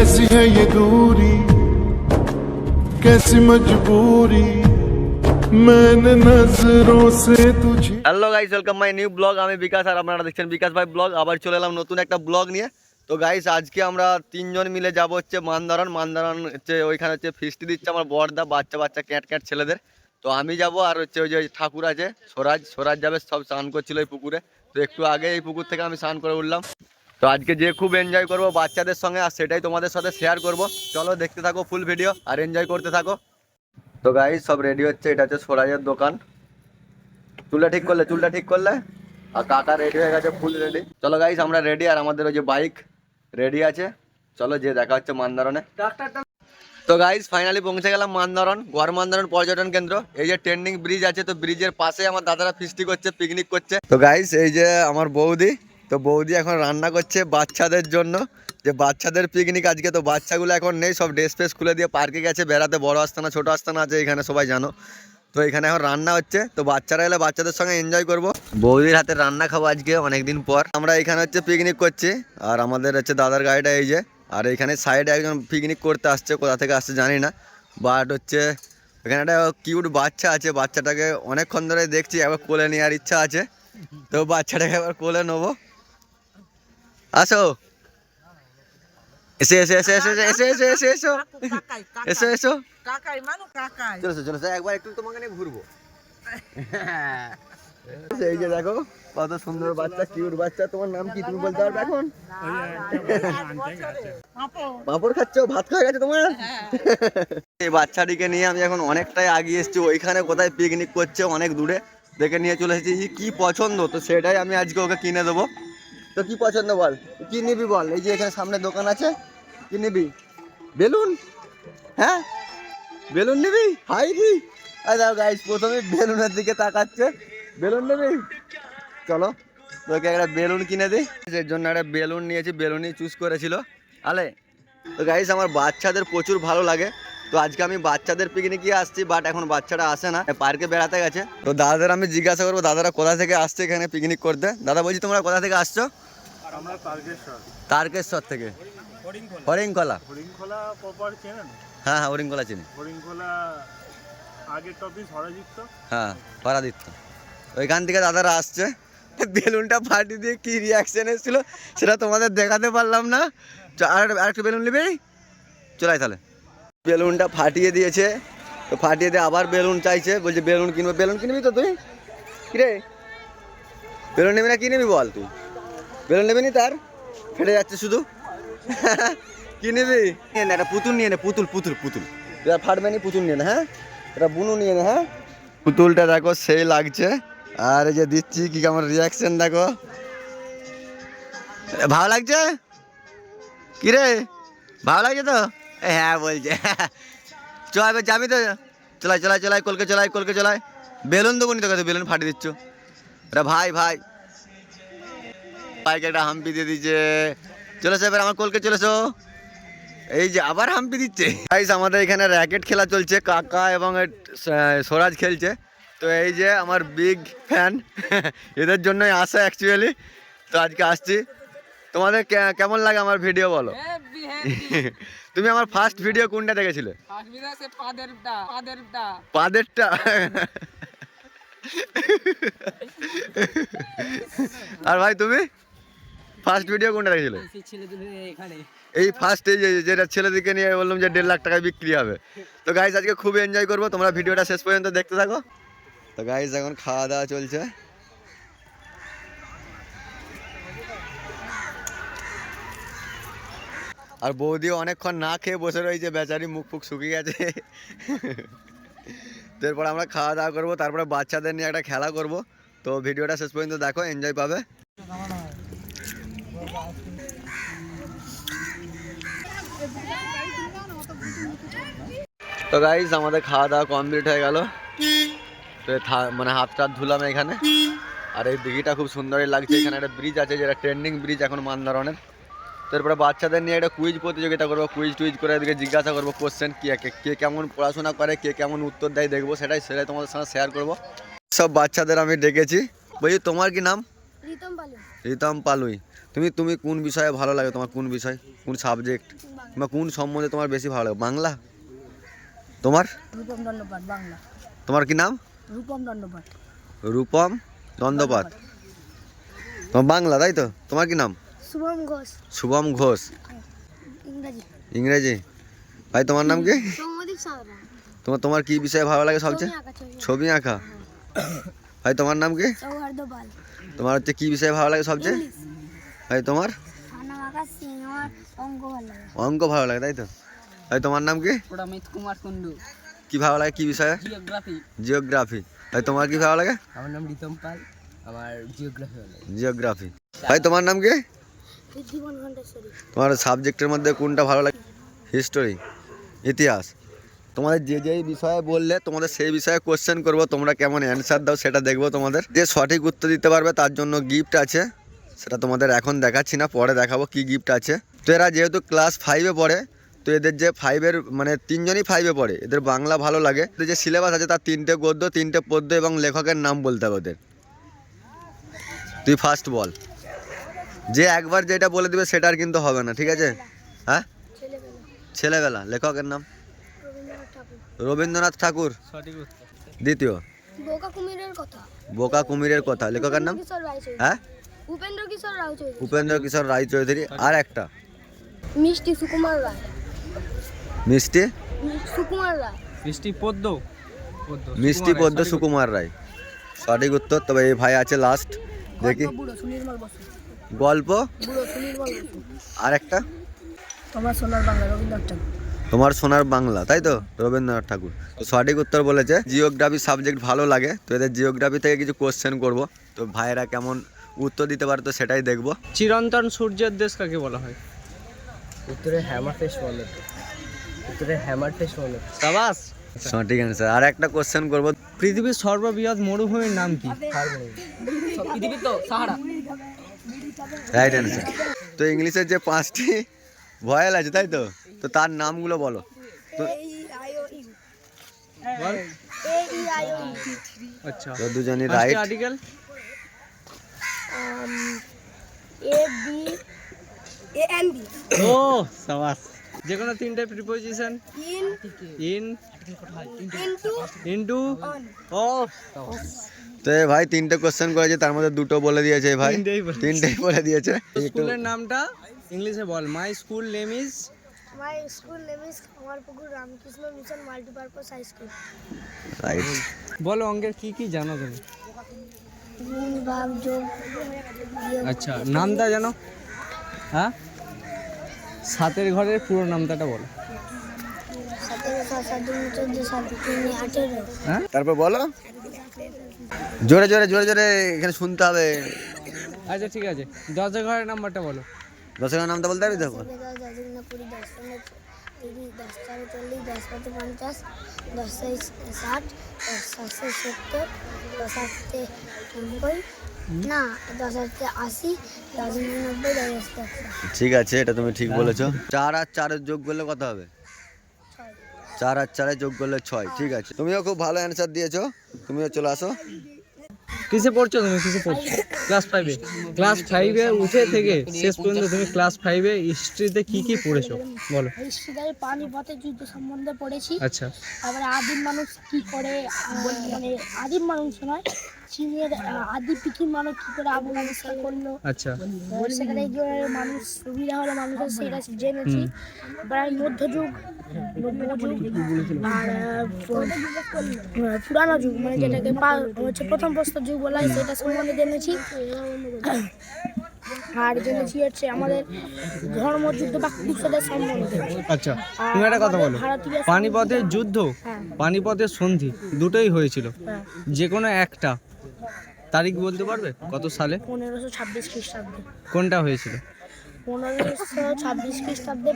कैसी है ये दूरी कैसी मजबूरी मैंने नजरों से तुझे hello guys welcome my new blog আমি বিকাশ আর আপনারা দেখছেন বিকাশ ভাই ব্লগ আবার চলে এলাম নতুন একটা ব্লগ নিয়ে তো গাইস আজকে আমরা তিনজন মিলে যাব হচ্ছে মান্দারন মান্দারন হচ্ছে ওইখানে হচ্ছে ফিস্টি দিচ্ছে আমার বড়দা বাচ্চা বাচ্চা ক্যাট ক্যাট ছেলেদের তো আমি যাব আর হচ্ছে ওই যে ঠাকুর আছে স্বরাজ স্বরাজ যাবে সব স্নান করছিল এই পুকুরে তো একটু আগে এই পুকুর থেকে আমি স্নান করে উঠলাম তো আজকে যে খুব এনজয় করব বাচ্চাদের সঙ্গে, আর সেটাই তোমাদের সাথে শেয়ার করব। চলো দেখতে থাকো ফুল ভিডিও আর এনজয় করতে থাকো। তো গাইস সব রেডি হচ্ছে, এটা হচ্ছে স্বরাজের দোকান। চুলটা ঠিক করলে, চুলটা ঠিক করলে? আর কাকা রেডি হয়ে গেছে ফুল রেডি চলো গাইস আমরা রেডি আর আমাদের ওই যে বাইক রেডি আছে। চলো যে দেখা হচ্ছে মান্দারনে তো গাইস ফাইনালি পৌঁছে গেলাম মান্দারন গড় মান্দারন পর্যটন কেন্দ্র। এই যে ট্রেন্ডিং ব্রিজ আছে, তো ব্রিজের পাশে আমার দাদারা ফিস্টি করছে পিকনিক করছে। তো গাইস এই যে আমার বৌদি তো বৌদি এখন রান্না করছে বাচ্চাদের জন্য। যে বাচ্চাদের পিকনিক আজকে তো বাচ্চাগুলো এখন নেই, সব ড্রেস ফ্রেস খুলে দিয়ে পার্কে গেছে, বেড়াতে বড় আস্তানা, ছোট আস্তানা আছে এখানে, সবাই জানো। তো এখানে এখন রান্না হচ্ছে, তো বাচ্চারা এলে বাচ্চাদের সঙ্গে এনজয় করব। বৌদির হাতে রান্না খাব আজকে অনেকদিন পর। আমরা এখানে হচ্ছে পিকনিক করছি, আর আমাদের হচ্ছে দাদার গাড়িটা এই যে, আর এখানে সাইডে একজন পিকনিক করতে আসছে, কোথা থেকে আসছে জানি না। বাট হচ্ছে, এখানে একটা কিউট বাচ্চা আছে, বাচ্চাটাকে অনেকক্ষণ ধরে দেখছি, একবার কোলে নেওয়ার ইচ্ছা আছে। তো বাচ্চাটাকে একবার কোলে নেব। আসো। এসে এসে এসে এসে এসে এসে এসে এসো এসো। এসো কাকাই মানু কাকাই। চলো চলো চলো, একবার একটু তোমাকে নিয়ে ঘুরবো। এই যে দেখো কত সুন্দর বাচ্চা কিউট বাচ্চা। তোমার নাম কি তুমি বলতে পারবে এখন? পাঁপড় খাচ্ছ ভাত খাওয়া গেছে তোমার? এই বাচ্চাটিকে নিয়ে আমি এখন অনেকটাই আগিয়ে এসেছি। ওইখানে কোথায় পিকনিক করছে অনেক দূরে দেখে নিয়ে চলে এসেছি। কি পছন্দ? তো সেটাই আমি আজকে ওকে কিনে দেবো। তো কি পছন্দ বল? কি নিবি বল? এই যে এখানে সামনে দোকান আছে, কি নিবি? বেলুন? হ্যাঁ? বেলুন নিবি? হাই রি! আরে দাও গাইস প্রথমে বেলুনের দিকে তাকাচ্ছে। বেলুন নিবি? চলো, তোকে একটা বেলুন কিনে দিই। এর জন্য একটা বেলুন নিয়েছি, বেলুনই চুজ করেছিল। আলে? তো গাইস আমার বাচ্চাদের প্রচুর ভালো লাগে। তো আজকে আমি বাচ্চাদের পিকনিকে আসছি বাট এখন বাচ্চারা আসে না পার্কে বেড়াতে গেছে। তো দাদাদের আমি জিজ্ঞাসা করব দাদারা কোথা থেকে আসছে এখানে পিকনিক করতে? দাদা বলছি তোমরা কোথা থেকে আসছো? তারকেশ্বর। থেকে। হরিংকলা প্রপার চেনেন? হ্যাঁ হ্যাঁ হরিংকলা চিনি। হরিণখোলা আগের হরাজিত্ত হ্যাঁ পরাদিত্য ওইখান থেকে দাদারা আসছে। বেলুনটা ফাটিয়ে দিয়ে কি রিয়াকশন এসেছিল সেটা তোমাদের দেখাতে পারলাম না। আর আরেকটু বেলুন নেবে? চলাই তাহলে। বেলুনটা ফাটিয়ে দিয়েছে। তো ফাটিয়ে দিয়ে আবার বেলুন চাইছে। বলছে, বেলুন কিনবো, বেলুন কিনবি তো তুই? কিরে? বেলুন নেবি না, কি নিবি বল তুই? বেলুন নেবি নি তার, ফেটে যাচ্ছে শুধু। কি নিবি? নিয়ে একটা পুতুল নিয়ে নে, পুতুল পুতুল পুতুল। আর ফাটবে নি, পুতুল নিয়ে নে হ্যাঁ? এটা বুনু নিয়ে নে হ্যাঁ? পুতুলটা দেখো, সেই লাগছে। আর এই যে দিচ্ছি, কি কেমন রিয়াকশন দেখো? ভালো লাগছে? কিরে ভালো লাগছে তো? হ্যাঁ বলছে। চ এবার যাবি তো। চলাই চলাই চলাই, কলকে চলাই কলকে চলাই। বেলুন দেবো নি তোকে তো, বেলুন ফাটিয়ে দিচ্ছ। এটা ভাই ভাই। বাইকে একটা হাম্পি দিয়ে দিচ্ছে চলেছে এবার আমার কলকে চলেছো। এই যে আবার হাম্পি দিচ্ছে। গাইস আমাদের এখানে র্যাকেট খেলা চলছে। কাকা এবং স্বরাজ খেলছে। তো এই যে আমার বিগ ফ্যান এদের জন্যই আসা অ্যাকচুয়ালি তো আজকে আসছি। তোমাদের কেমন লাগে আমার ভিডিও বলো? তুমি আমার ফার্স্ট ভিডিও কোনটা দেখেছিলে? পাদেরটা আর ভাই তুমি? ফার্স্ট ভিডিও কোনটা দেখেছিলে? এই ফার্স্ট এই যে যেটা ছেলেদিকে নিয়ে বললাম যে দেড় লাখ টাকায় বিক্রি হবে। তো গাইজ আজকে খুব এনজয় করব। তোমরা ভিডিওটা শেষ পর্যন্ত দেখতে থাকো। তো গাইজ এখন খাওয়া দাওয়া চলছে। আর বৌদিও অনেকক্ষণ না খেয়ে বসে রয়েছে বেচারি মুখ ফুক শুকিয়ে গেছে। তো এরপর আমরা খাওয়া দাওয়া করব, তারপরে বাচ্চাদের নিয়ে একটা খেলা করব। তো ভিডিওটা শেষ পর্যন্ত দেখো এনজয় পাবে। তো গাইজ আমাদের খাওয়া দাওয়া কমপ্লিট হয়ে গেল। তো মানে হাত টাত ধুলাম এখানে। আর এই দিঘিটা খুব সুন্দরই লাগছে, এখানে একটা ব্রিজ আছে, যেটা ট্রেন্ডিং ব্রিজ এখন মান্দারনের তো এরপরে বাচ্চাদের নিয়ে একটা কুইজ প্রতিযোগিতা করব কুইজ টুইজ করে এদিকে জিজ্ঞাসা করব কোশ্চেন কে কে- কে কেমন পড়াশোনা করে কে কেমন উত্তর দেয় দেখব সেটাই সেটাই তোমাদের সঙ্গে শেয়ার করব। সব বাচ্চাদের আমি ডেকেছি। বলছি তোমার কি নাম? রিতম পালুই। তুমি তুমি কোন বিষয়ে ভালো লাগে তোমার কোন বিষয় কোন সাবজেক্ট বা কোন সম্বন্ধে তোমার বেশি ভালো লাগে? বাংলা? তোমার? বাংলা। তোমার কি নাম? রূপম দণ্ডপাট রূপম দন্দপাত তোমার বাংলা তাই তো? তোমার কি নাম? শুভম ঘোষ। শুভম ঘোষ। ইংরাজি। ইংরেজি। ভাই তোমার নাম কি? তোমার তোমার কি বিষয়ে ভালো লাগে সবচেয়ে? ছবি আঁকা ভাই তোমার নাম কি? তোমার হচ্ছে কি বিষয়ে ভালো লাগে সবচেয়ে? ভাই তোমার? অঙ্ক ভালো লাগে। অঙ্ক ভালো লাগে তাই তো? ভাই তোমার নাম কি? কুমার কুন্ডু কি ভালো লাগে কি বিষয়ে? জিওগ্রাফি। জিওগ্রাফি। ভাই তোমার কি ভালো লাগে? আমার নাম রিতম পাল আমার জিওগ্রাফি জিওগ্রাফি। ভাই তোমার নাম কি? তোমার সাবজেক্টের মধ্যে কোনটা ভালো লাগে? হিস্টোরি ইতিহাস। তোমাদের যে যেই বিষয়ে বললে, তোমাদের সেই বিষয়ে কোশ্চেন করব, তোমরা কেমন অ্যান্সার দাও সেটা দেখব তোমাদের। যে সঠিক উত্তর দিতে পারবে, তার জন্য গিফট আছে। সেটা তোমাদের এখন দেখাচ্ছি না, পরে দেখাবো কি গিফট আছে। তো এরা যেহেতু ক্লাস ফাইভে পড়ে, তো এদের যে ফাইভের মানে তিনজনই ফাইভে পড়ে, এদের বাংলা ভালো লাগে। এদের যে সিলেবাস আছে, তার তিনটে গদ্য, তিনটে পদ্য এবং লেখকের নাম বলতে হবে ওদের। তুই ফার্স্ট বল। যে একবার যেটা বলে দিবে সেটা আর কিন্তু হবে না ঠিক আছে? হ্যাঁ? ছেলেবেলা লেখকের নাম? রবীন্দ্রনাথ ঠাকুর। রবীন্দ্রনাথ ঠাকুর সঠিক উত্তর। দ্বিতীয়? বোকা কুমিরের কথা। বোকা কুমিরের কথা লেখকের নাম? হ্যাঁ? উপেন্দ্র কিশোর রায়চৌধুরী। উপেন্দ্র কিশোর রায়চৌধুরী আর একটা? মিষ্টি সুকুমার রায়। মিষ্টি? সুকুমার রায়। মিষ্টি পদ্ম। পদ্ম মিষ্টি পদ্ম সুকুমার রায়। সঠিক উত্তর তবে এই ভাই আছে লাস্ট দেখি। সুনির্মল বসু। গল্প। আর একটা? তোমার সোনার বাংলা রবীন্দ্রনাথ ঠাকুর। তোমার সোনার বাংলা তাই তো? রবীন্দ্রনাথ ঠাকুর। তো সঠিক উত্তর বলেছে জিওগ্রাফি সাবজেক্ট ভালো লাগে তো এদের জিওগ্রাফি থেকে কিছু কোশ্চেন করব। তো ভাইয়েরা কেমন উত্তর দিতে পারে তো সেটাই দেখব। চিরন্তন সূর্যের দেশ কাকে বলা হয়? উত্তরে হ্যামার বলে। উত্তরে হ্যামার বলে। সাবাস! সঠিক অ্যান্সার আর একটা কোশ্চেন করব। পৃথিবীর সর্ববৃহৎ মরুভূমির নাম কি? পৃথিবী তো সাহারা। রাইট অ্যান্সার তো ইংলিশের যে পাঁচটি ভয়েল আছে তাই তো? তো তার নামগুলো বলো। তো বল এ ই আই ও আচ্ছা। তো দুজনই right article A B A N B ও সাবাস। যে কোনো তিনটে preposition in in into into ও তো ভাই তিনটে কোশ্চেন করেছে তার মধ্যে দুটো বলে দিয়েছে ভাই তিনটেই বলে দিয়েছে স্কুলের নামটা ইংলিশে বল my school name is my school name is Kamarpukur Ramakrishna mission multipurpose high school right বলো অঙ্কের কি কি জানো তুমি গুণ ভাগ যোগ আচ্ছা নামটা জানো হ্যাঁ সাতের ঘরের পুরো নামটাটা বলো হ্যাঁ তারপর বলো জোরে জোরে জোরে জোরে এখানে শুনতে হবে। আচ্ছা ঠিক আছে। দশের ঘরের নাম্বারটা বলো। দশ দশের নামটা বলতে পারবি তো? দশ দশ দুগুণে কুড়ি দশ পনেরো তিরিশ দশ চারে চল্লিশ দশ পাঁচে পঞ্চাশ দশ ছয় ষাট দশ সাতশো সত্তর দশ আটতে নব্বই না দশ আটতে আশি দশ নব্বই দশ ঠিক আছে এটা তুমি ঠিক বলেছ। চার আর চারের যোগ করলে কত হবে? চার আর চারে যোগ করলে ছয় ঠিক আছে। তুমিও খুব ভালো অ্যান্সার দিয়েছ। তুমিও চলে আসো। কিসে পড়ছো তুমি? কিসে পড়ছো? ক্লাস ফাইভে ক্লাস ফাইভে উঠে থেকে শেষ পর্যন্ত তুমি ক্লাস ফাইভে হিস্ট্রিতে কি কি পড়েছো? বলো। হিস্ট্রিতে পানিপথের যুদ্ধ সম্বন্ধে পড়েছি। আচ্ছা। তারপরে আদিম মানুষ কি করে? মানে আদিম মানুষ নয় চীনের আদি পৃথিবীর মানুষ কি করে আবু আবিষ্কার করল? আচ্ছা। সেখানে গিয়ে মানুষ সুবিধা হলো মানুষের সেটা জেনেছি। আমি মধ্যযুগ আর পুরানো যুগ মানে যেটাকে হচ্ছে প্রথম প্রস্তর যুগ বলা হয় সেটা সম্বন্ধে জেনেছি। আর জেনেছি হচ্ছে আমাদের ধর্মযুদ্ধ বা কুশলের সম্বন্ধে। আচ্ছা তুমি একটা কথা বলো। পানিপথের যুদ্ধ হ্যাঁ। পানিপথের সন্ধি দুটোই হয়েছিল। হ্যাঁ। যে কোনো একটা। তারিখ বলতে পারবে? কত সালে? পনেরোশো ছাব্বিশ খ্রিস্টাব্দে। কোনটা হয়েছিল? পনেরোশো ছাব্বিশ খ্রিস্টাব্দে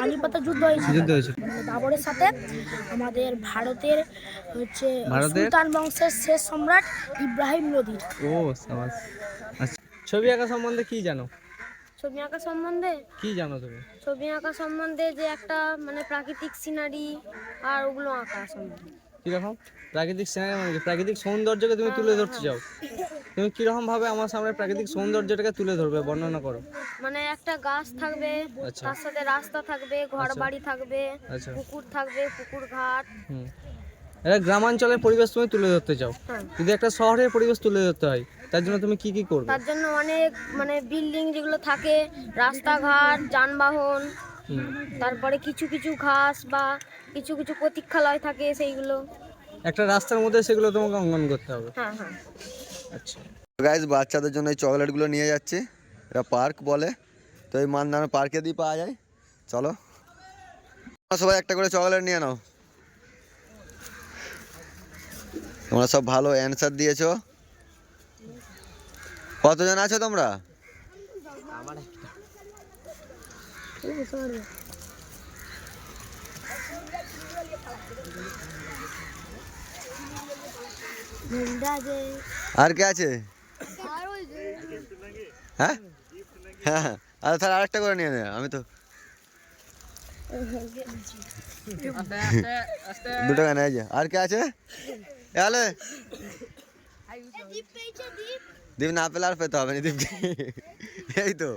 পানিপথে যুদ্ধ হয়েছিল। যুদ্ধ হয়েছিল। বাবরের সাথে আমাদের ভারতের হচ্ছে ভারতের? সুলতান বংশের শেষ সম্রাট ইব্রাহিম লোদির ও সাবাস। আচ্ছা ছবি আঁকা সম্বন্ধে কি জানো? ছবি আঁকা সম্বন্ধে? কি জানো তুমি? ছবি আঁকা সম্বন্ধে যে একটা মানে প্রাকৃতিক সিনারি আর ওগুলো আঁকা সম্বন্ধে। কীরকম? প্রাকৃতিক সিনারি মানে প্রাকৃতিক সৌন্দর্যকে তুমি তুলে ধরতে চাও। তুমি কীরকম ভাবে আমার সামনে প্রাকৃতিক সৌন্দর্যটাকে তুলে ধরবে বর্ণনা করো। মানে একটা গাছ থাকবে আচ্ছা। তার সাথে রাস্তা থাকবে ঘর বাড়ি থাকবে আচ্ছা। পুকুর থাকবে পুকুর ঘাট। এটা গ্রামাঞ্চলের পরিবেশ তুমি তুলে ধরতে চাও। হ্যাঁ। যদি একটা শহরের পরিবেশ তুলে ধরতে হয় তার জন্য তুমি কি কি করবে? তার জন্য অনেক মানে বিল্ডিং যেগুলো থাকে রাস্তাঘাট যানবাহন তারপরে কিছু কিছু ঘাস বা কিছু কিছু প্রতীক্ষালয় থাকে সেইগুলো। একটা রাস্তার মধ্যে সেগুলো তোমাকে অঙ্কন করতে হবে। হ্যাঁ হ্যাঁ। আচ্ছা। গাইজ বাচ্চাদের জন্য এই চকলেটগুলো নিয়ে যাচ্ছি। এটা পার্ক বলে। তো এই মান্দানা পার্কে দিয়ে পাওয়া যায়। চলো। তোমরা সবাই একটা করে চকলেট নিয়ে নাও। তোমরা সব ভালো অ্যান্সার দিয়েছ। কতজন আছো তোমরা? আর কে আছে? হ্যাঁ? হ্যাঁ হ্যাঁ। আরে তাহলে আরেকটা করে নিয়ে নে, আমি তো দুটো গান আছে আর কে আছে? আলে। দীপ না পেলে আর পেতে হবে না দীপকে। এই তো।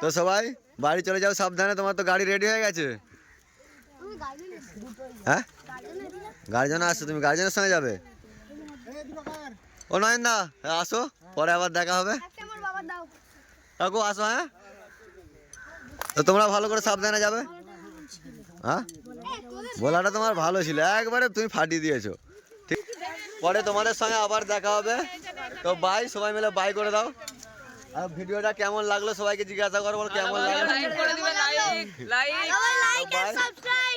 তো সবাই, বাড়ি চলে যাও সাবধানে, তোমার তো গাড়ি রেডি হয়ে গেছে। হ্যাঁ? গার্জেন আসছো তুমি গার্জেনের সঙ্গে যাবে? ও নয়ন দা আসো পরে আবার দেখা হবে। কাকু আসো হ্যাঁ? তো তোমরা ভালো করে সাবধানে যাবে। হ্যাঁ? বলাটা তোমার ভালো ছিল একবারে তুমি ফাটিয়ে দিয়েছ। ঠিক পরে তোমাদের সঙ্গে আবার দেখা হবে। তো বাই সবাই মিলে বাই করে দাও। আর ভিডিওটা কেমন লাগল সবাইকে জিজ্ঞাসা করব কেমন লাগল লাইক বাই